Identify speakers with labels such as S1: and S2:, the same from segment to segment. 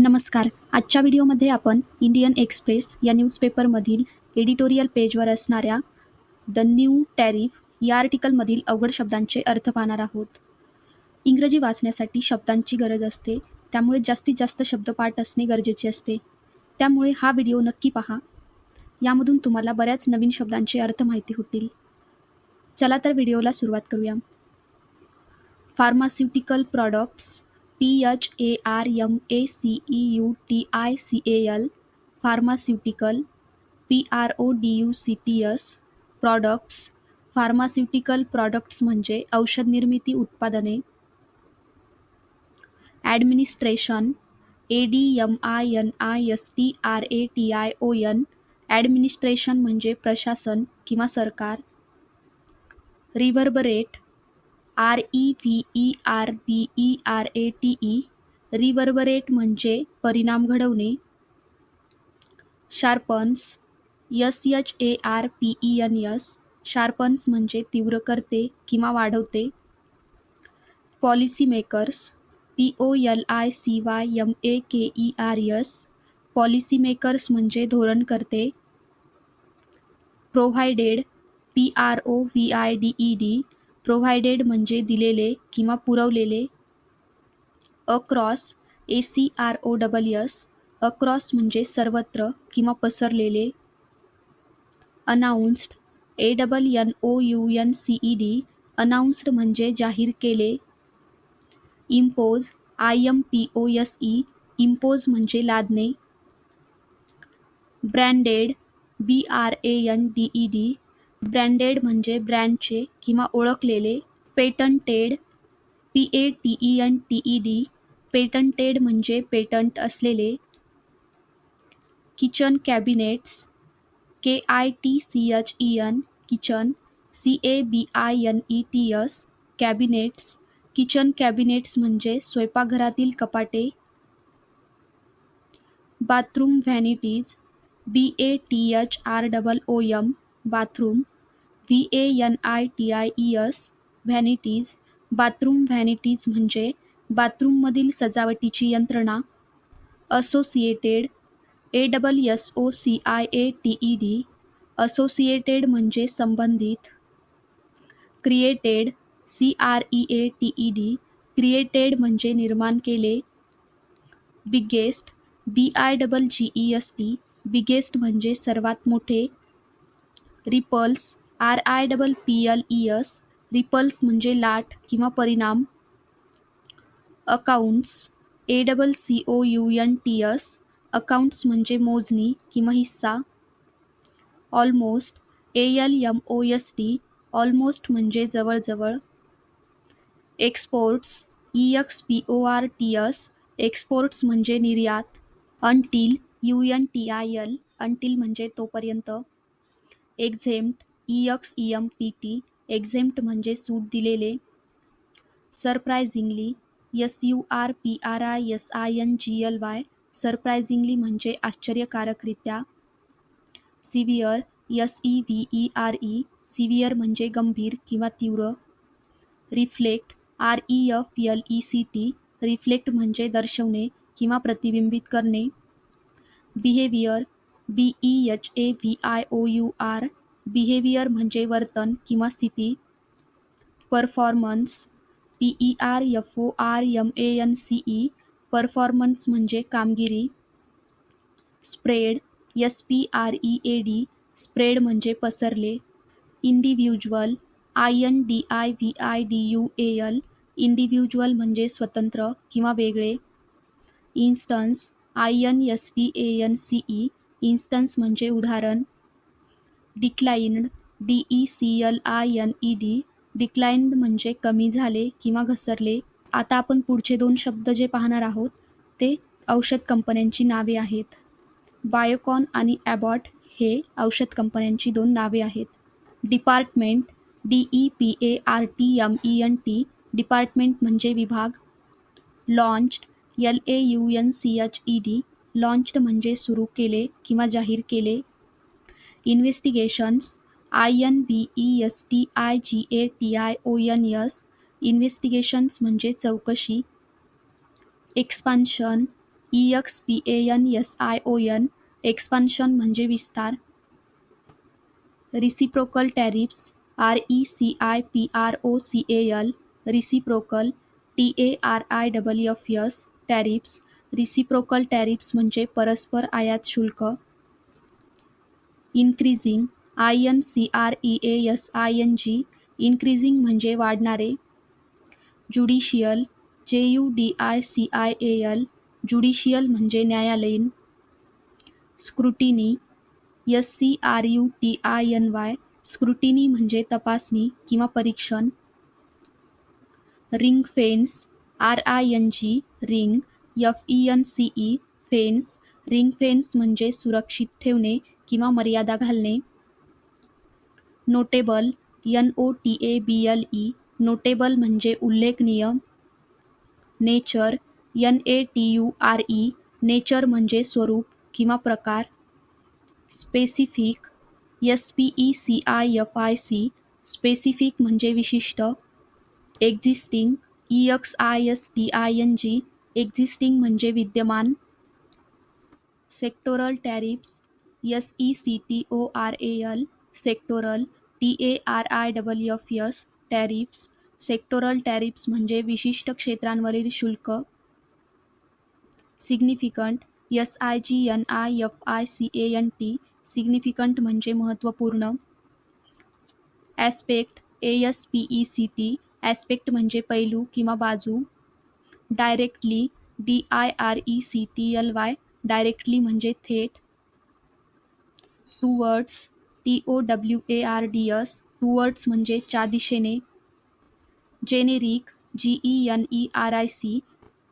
S1: नमस्कार. आजच्या व्हिडिओमध्ये आपण इंडियन एक्सप्रेस या न्यूजपेपरमधील एडिटोरियल पेजवर असणाऱ्या द न्यू टॅरिफ या आर्टिकलमधील अवघड शब्दांचे अर्थ पाहणार आहोत. इंग्रजी वाचण्यासाठी शब्दांची गरज असते त्यामुळे जास्तीत जास्त शब्दपाठ असणे गरजेचे असते. त्यामुळे हा व्हिडिओ नक्की पहा. यामधून तुम्हाला बऱ्याच नवीन शब्दांचे अर्थ माहिती होतील. चला तर व्हिडिओला सुरुवात करूया. Pharmaceutical products P H A R M A C E U T I C A L pharmaceutical P R O D U C T S products pharmaceutical products म्हणजे औषध निर्मिती उत्पादने. Administration A D M I N I S T R A T I O N administration म्हणजे प्रशासन किंवा सरकार. Reverberate R E V E R B E R A T E reverberate म्हणजे परिणाम घडवणे. Sharpens S H A R P E N S sharpens म्हणजे तीव्र करते किंवा वाढवते. Policy makers P O L I C Y M A K E R S policy makers म्हणजे धोरणकर्ते provided P R O V I D E D provided म्हणजे दिलेले किंवा पुरवलेले. Across A C R O double S across म्हणजे सर्वत्र किंवा पसरलेले. Announced A double N O U N C E D announced म्हणजे जाहीर केले. Impose I M P O S E impose म्हणजे लादणे. Branded B R A N D E D branded म्हणजे ब्रँडचे किंवा ओळखलेले patented P A T E N T E D patented म्हणजे patent असलेले kitchen cabinets K I T C H E N kitchen C A B I N E T S cabinets kitchen cabinets म्हणजे स्वयंपाकघरातील कपाटे bathroom vanities B A T H R double O M bathroom V A N I T I E S vanities bathroom vanities म्हणजे बाथरूममधील सजावटीची यंत्रणा. Associated A double S O C I A T E D associated म्हणजे संबंधित. Created C R E A T E D created म्हणजे निर्माण केले. Biggest B I double G E S T biggest म्हणजे सर्वात मोठे. Ripples R I double P L E S ripples म्हणजे लाट किंवा परिणाम accounts A double C O U N T S accounts म्हणजे मोजणी किंवा हिस्सा almost A L M O S T almost म्हणजे जवळजवळ exports E X P O R T S exports म्हणजे निर्यात until U N T I L until म्हणजे तोपर्यंत. Exempt E X E M P T exempt म्हणजे सूट दिलेले. Surprisingly S U R P R I S I N G L Y surprisingly म्हणजे आश्चर्यकारकरित्या. Severe S E V E R E severe म्हणजे गंभीर किंवा तीव्र. Reflect R E F L E C T reflect म्हणजे दर्शवणे किंवा प्रतिबिंबित करणे. Behaviour B E H A V I O U R behaviour म्हणजे वर्तन किंवा स्थिती performance P E R F O R M A N C E performance म्हणजे कामगिरी spread S P R E A D spread म्हणजे पसरले individual I N D I V I D U A L individual म्हणजे स्वतंत्र किंवा वेगळे instance I N S T A N C E instance म्हणजे उदाहरण. Declined D E C L I N E D declined म्हणजे कमी झाले किंवा घसरले. आता आपण पुढचे दोन शब्द जे पाहणार आहोत ते औषध कंपन्यांची नावे आहेत. बायोकॉन आणि ॲबॉट हे औषध कंपन्यांची दोन नावे आहेत. Department D E P A R T M E N T department म्हणजे विभाग. Launch L A U N C H E D launched म्हणजे सुरू केले किंवा जाहीर केले. Investigations I N B E S T I G A T I O N S investigations म्हणजे चौकशी. Expansion E X P A N S I O N expansion म्हणजे विस्तार. Reciprocal tariffs R E C I P R O C A L reciprocal T A R I double F S tariffs reciprocal tariffs म्हणजे परस्पर आयात शुल्क. Increasing I N C R E A S I N G increasing म्हणजे वाढणारे. Judicial J U D I C I A L judicial म्हणजे न्यायालयीन. Scrutiny S C R U T I N Y scrutiny म्हणजे तपासणी किंवा परीक्षण. Ring fence R I N G ring F E N C E fence ring fence म्हणजे सुरक्षित ठेवणे किंवा मर्यादा घालणे. Notable N O T A B L E notable म्हणजे उल्लेखनीय nature N A T U R E nature म्हणजे स्वरूप किंवा प्रकार. Specific S P E C I F I C specific म्हणजे विशिष्ट. Existing E X I S T I N G existing म्हणजे विद्यमान. Sectoral tariffs S E C T O R A L sectoral T A R I double F S tariffs sectoral tariffs म्हणजे विशिष्ट क्षेत्रांवरील शुल्क. Significant S I G N I F I C A N T significant म्हणजे महत्त्वपूर्ण. Aspect A S P E C T aspect म्हणजे पैलू किंवा बाजू. Directly D I R E C T L Y directly म्हणजे थेट towards T O W A R D S towards म्हणजे च्या दिशेने generic G E N E R I C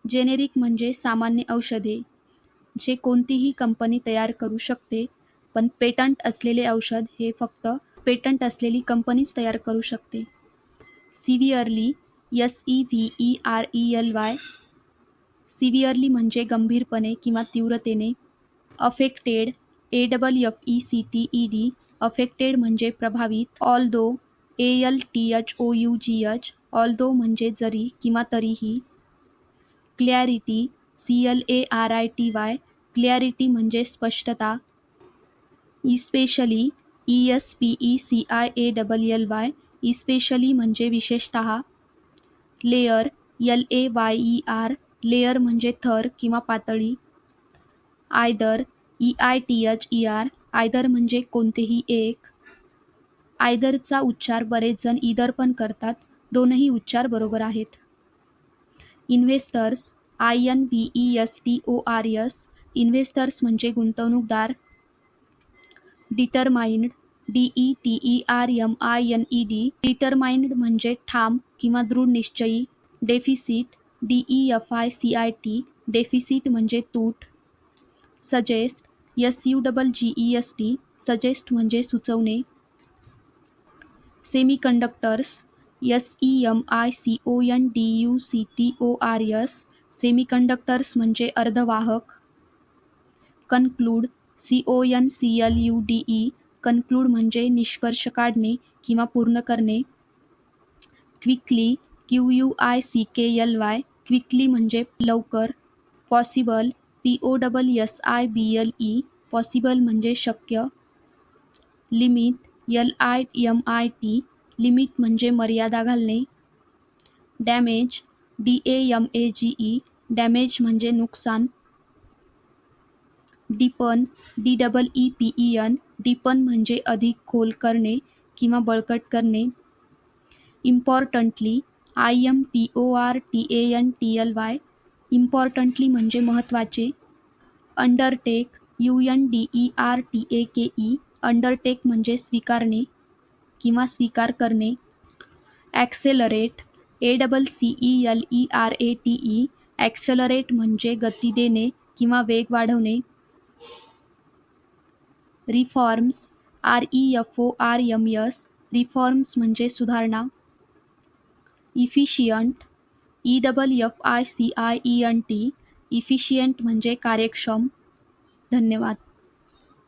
S1: generic म्हणजे सामान्य औषधे जे कोणतीही कंपनी तयार करू शकते पण पेटंट असलेले औषध हे फक्त पेटंट असलेली कंपनीच तयार करू शकते. Severely S E V E R E L Y severely म्हणजे गंभीरपणे किंवा तीव्रतेने affected A double F E C T E D affected म्हणजे प्रभावित although A L T H O U G H although म्हणजे जरी किंवा तरीही. Clarity C L A R I T Y clarity म्हणजे स्पष्टता. Especially E S P E C I A double L Y especially म्हणजे विशेषत. Layer L A Y E R layer म्हणजे थर किंवा पातळी. Either E I T H E R either म्हणजे कोणतेही एक. आयदरचा उच्चार बरेच जण इदर पण करतात दोनही उच्चार बरोबर आहेत. Investors I N B E S T O R S investors म्हणजे गुंतवणूकदार. Determined D E T E R M I N E D determined म्हणजे ठाम किंवा दृढ निश्चयी. Deficit D E F I C I T deficit म्हणजे तूट. Suggest S U double G E S T suggest म्हणजे सुचवणे. Semiconductors S E M I C O N D U C T O R S semiconductors म्हणजे अर्धवाहक. Conclude C O N C L U D E conclude म्हणजे निष्कर्ष काढणे किंवा पूर्ण करणे. Quickly Q U I C K L Y quickly म्हणजे लवकर possible P O double S I B L E possible म्हणजे शक्य limit L I M I T limit म्हणजे मर्यादा घालणे. Damage D A M A G E damage म्हणजे नुकसान. Deepen D double E P E N deepen म्हणजे अधिक खोल करणे किंवा बळकट करणे. Importantly I M P O R T A N T L Y importantly म्हणजे महत्त्वाचे. Undertake U N D E R T A K E undertake म्हणजे स्वीकारणे किंवा स्वीकार करणे. Accelerate A double C E L E R A T E accelerate म्हणजे गती देणे किंवा वेग वाढवणे. Reforms R E F O R M S reforms म्हणजे सुधारणा. Efficient E double F I C I E N T efficient म्हणजे कार्यक्षम. धन्यवाद.